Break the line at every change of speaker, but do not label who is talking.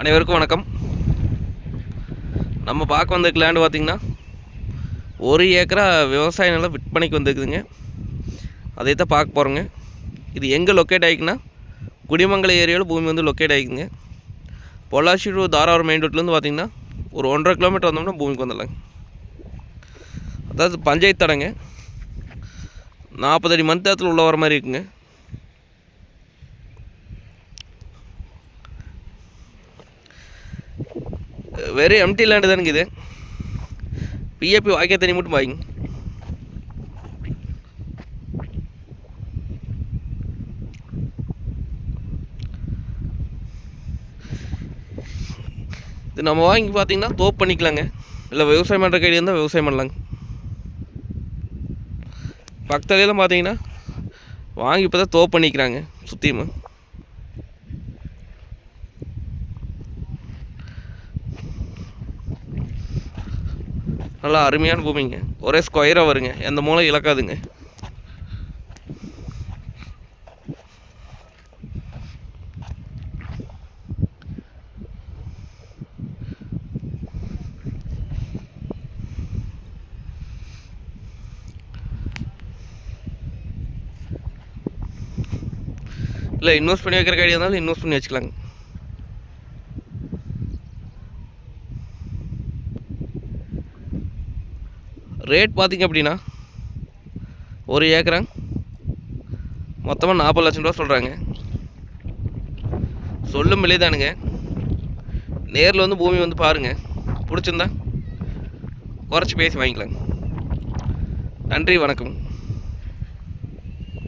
அனைவருக்கும் வணக்கம். நம்ம பார்க்க வந்த லேண்டு பார்த்திங்கன்னா ஒரு ஏக்கரா விவசாய நிலம் விற்பனைக்கு வந்துருக்குதுங்க. அதை தான் பார்க்க போகிறோங்க இது எங்கே லொக்கேட் ஆகிக்குன்னா குடிமங்கலம் ஏரியாவில் பூமி வந்து லொக்கேட் ஆகிக்குங்க பொள்ளாச்சி டு தாராவரம் மெயின் ரோட்லேருந்து பார்த்திங்கன்னா ஒரு ஒன்றரை கிலோமீட்டர் வந்தோம்னா பூமிக்கு வந்துடலாங்க. அதாவது பஞ்சாயத்து தடங்க. நாற்பது அடி மந்தத்தில் உள்ள வர மாதிரி இருக்குங்க. வெறும் எம்டி லேண்டு தானுங்க இது பிஏபி வாக்கிய தண்ணி மட்டும் வாங்க இது நம்ம வாங்கி பார்த்தீங்கன்னா தோப் பண்ணிக்கலாங்க. இல்லை விவசாயம் பண்ணுற கைடி இருந்தால் விவசாயம் பண்ணலாங்க. பக்கத்துலலாம் பார்த்தீங்கன்னா வாங்கி இப்போ தான் தோப் பண்ணிக்கிறாங்க சுற்றியுமே நல்லா அருமையான பூமிங்க. ஒரே ஸ்கொயராக வருங்க. எந்த மூளை இழக்காதுங்க. இல்லை இன்வெஸ்ட் பண்ணி வைக்கிற ஐடியா இருந்தாலும் இன்வெஸ்ட் பண்ணி வச்சுக்கலாங்க. ரேட் பார்த்திங்க அப்படின்னா ஒரு ஏக்கரா மொத்தமாக நாற்பது லட்சம் ரூபா சொல்கிறாங்க சொல்லும் விலை தானுங்க. நேரில் வந்து பூமி வந்து பாருங்கள் பிடிச்சிருந்தா குறைச்சி பேசி வாங்கிக்கலாங்க. நன்றி வணக்கம்.